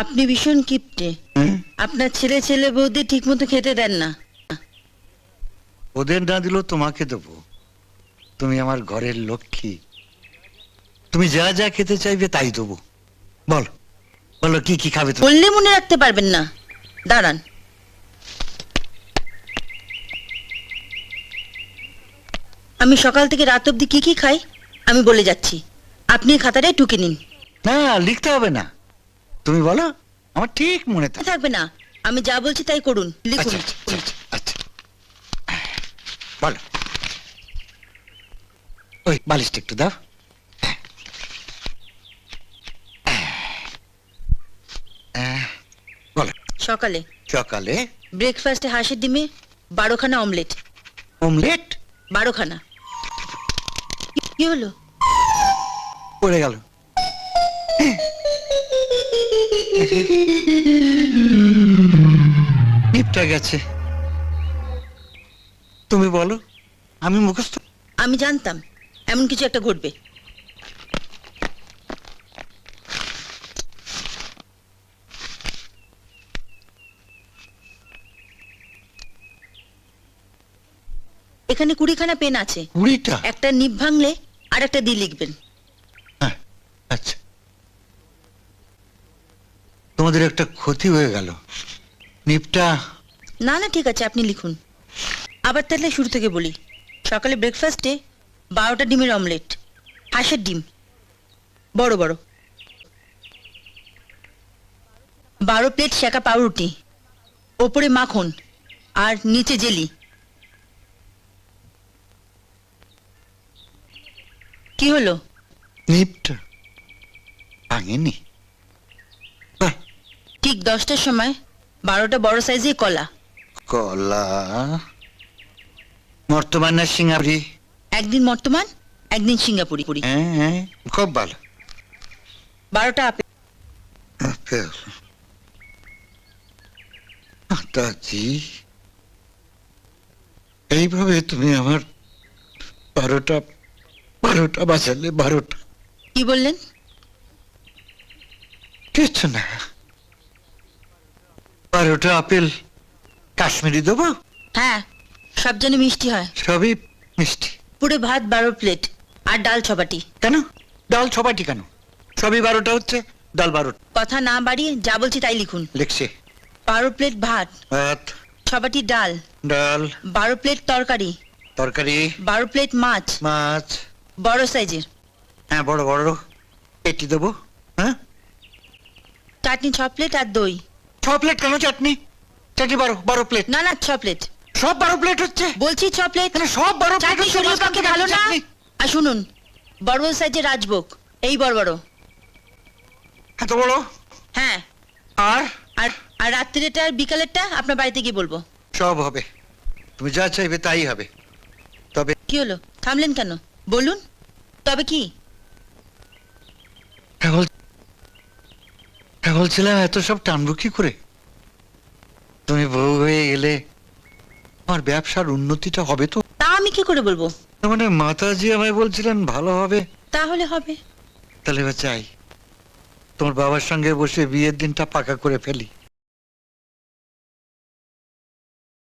আপনি ভীষণ কিপটে। আপনার ছেলে ছেলে বৌদি ঠিক মতো খেতে দেন না। ওদের না দিলেও তোমাকে দেবো। তুমি আমার ঘরের লক্ষ্মী। তুমি যা যা খেতে চাইবে তাই দেবো। বলো বলো কি কি খাবে বললে মনে রাখতে পারবেন না। দাঁড়ান। আমি সকাল থেকে রাত অবধি কি কি খাই? আমি বলে যাচ্ছি। আপনি খাতাটাই টুকে নিন। না লিখতে হবে না। তুমি বলো আমার ঠিক মনে থাকে থাকবে না। আমি যা বলছি তাই করুন লিখুন। আচ্ছা আচ্ছা, আচ্ছা, বলো। ওই বালিশটা একটু দাও। আহ, বলো। সকালে। সকালে? ব্রেকফাস্টে হাঁসের ডিমে বারোখানা অমলেট। অমলেট? বারোখানা। কি- কি হলো? পড়ে গেল। নিপটা গেছে। তুমি বলো আমি মুখস্থ? আমি জানতাম এমন কিছু একটা ঘটবে। এখানে কুড়িখানা পেন আছে। কুড়িটা? একটা নিপ ভাঙলে আর একটা দিয়ে লিখবেন। হ্যাঁ, আচ্ছা। তোমাদের একটা ক্ষতি হয়ে গেল। নিপটা। না না ঠিক আছে আপনি লিখুন। আবার তাহলে শুরু থেকে বলি। সকালে ব্রেকফাস্টে বারোটা ডিমের অমলেট হাঁসের ডিম। বড় বড়। বারো প্লেট শেখা পাউরুটি ওপরে মাখন আর নিচে জেলি। কি হলো? নিপটা ভাঙেনি। ঠিক দশটার সময় বারোটা বড় সাইজের কলা। কলা? বর্তমান না সিঙ্গাপুরি? একদিন বর্তমান একদিন সিঙ্গাপুরি। পুরি হ্যাঁ হ্যাঁ খুব ভালো। বারোটা আপেল আপেল মাতাজি এইভাবে তুমি আমার বারোটা বারোটা বাজালে বারোটা। কি বললেন? কিছু না। বারোটা আপেল কাশ্মীরি দেবো? হ্যাঁ সব যেন মিষ্টি হয়। সবই মিষ্টি। পুরো ভাত বারো প্লেট আর ডাল ছবাটি কেন? ডাল ছবাটি কেন? সবই বারোটা হচ্ছে ডাল বারোটা কথা না বাড়িয়ে যা বলছি তাই লিখুন। লিখছি। বারো প্লেট ভাত ভাত ছবাটি ডাল ডাল বারো প্লেট তরকারি তরকারি বারো প্লেট মাছ মাছ। বড় সাইজের। হ্যাঁ বড় বড়। পেটি দেবো হ্যাঁ? চাটনি ছ প্লেট আর দই। ছ প্লেট কেন চাটনি? চাটনি বারো বারো প্লেট না না ছ প্লেট সব বারো প্লেট হচ্ছে? বলছি ছ প্লেট সব বারো প্লেট চাটনি শরীরের পক্ষে ভালো না? আর শুনুন বড় সাইজের রাজভোগ এই বড় বড় এত বড়? হ্যাঁ। আর? আর আর রাত্রিটা আর বিকালেরটা আপনার বাড়িতে গিয়ে বলব। সব হবে। তুমি যা চাইবে তাই হবে। তবে কি হলো? থামলেন কেন? বলুন। তবে কি হ্যাঁ, বল- হ্যাঁ, ছিলাম এত সব টানবো কি করে? তুমি বউ হয়ে এলে আমার ব্যবসার উন্নতিটা হবে তো? তা আমি কি করে বলব? মানে মাতাজি আমায় বলছিলেন ভালো হবে। তাহলে হবে। তাহলে এবার চাই তোমার বাবার সঙ্গে বসে বিয়ের দিনটা পাকা করে ফেলি।